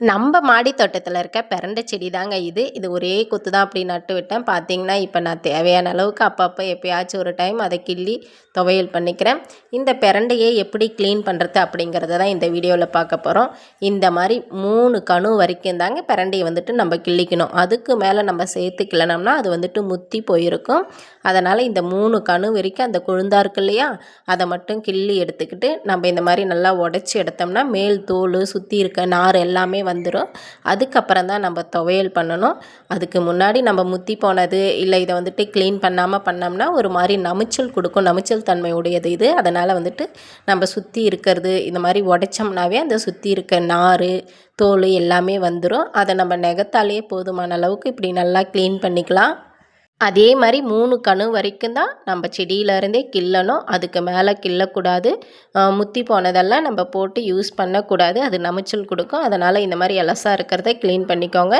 நம்ம மாடி தோட்டத்தில் இருக்க பிரண்டை செடி தாங்க இது. இது ஒரே கொத்து தான் அப்படி நட்டு விட்டேன். பார்த்தீங்கன்னா இப்போ நான் தேவையான அளவுக்கு அப்பப்போ எப்பயாச்சும் ஒரு டைம் அதை கிள்ளி துவையல் பண்ணிக்கிறேன். இந்த பிரண்டையை எப்படி க்ளீன் பண்ணுறது அப்படிங்கிறத தான் இந்த வீடியோவில் பார்க்க போகிறோம் இந்த மாதிரி மூணு கணு வரைக்கும் தாங்க பிறண்டையை வந்துட்டு நம்ம கிள்ளிக்கணும். அதுக்கு மேலே நம்ம சேர்த்து கிள்ளனோம்னா அது வந்துட்டு முத்தி போயிருக்கும். அதனால் இந்த மூணு கணு வரைக்கும் அந்த கொழுந்தா இருக்கு இல்லையா அதை மட்டும் கிள்ளி எடுத்துக்கிட்டு நம்ம இந்த மாதிரி நல்லா உடச்சி எடுத்தோம்னா மேல் தோல் சுற்றி இருக்க நார் எல்லாமே வந்துடும் அதுக்கப்புறம் தான் நம்ம துவையல் பண்ணணும். அதுக்கு முன்னாடி நம்ம முத்தி போனது இல்லை இதை வந்துட்டு க்ளீன் பண்ணாமல் பண்ணோம்னா ஒரு மாதிரி நமிச்சல் கொடுக்கும். நமிச்சல் தன்மை உடையது இது. அதனால் வந்துட்டு நம்ம சுற்றி இருக்கிறது இந்த மாதிரி உடைச்சோம்னாவே அந்த சுற்றி இருக்க நார் தோல் எல்லாமே வந்துடும் அதை நம்ம நெகத்தாலேயே போதுமான அளவுக்கு இப்படி நல்லா க்ளீன் பண்ணிக்கலாம். அதே மாதிரி மூணு கணு வரைக்கும் தான் நம்ம செடியிலேருந்தே கிள்ளணும். அதுக்கு மேலே கிள்ளக்கூடாது. முத்தி போனதெல்லாம் நம்ம போட்டு யூஸ் பண்ணக்கூடாது. அது நமைச்சல் கொடுக்கும். அதனால் இந்த மாதிரி எலசாக இருக்கிறத க்ளீன் பண்ணிக்கோங்க.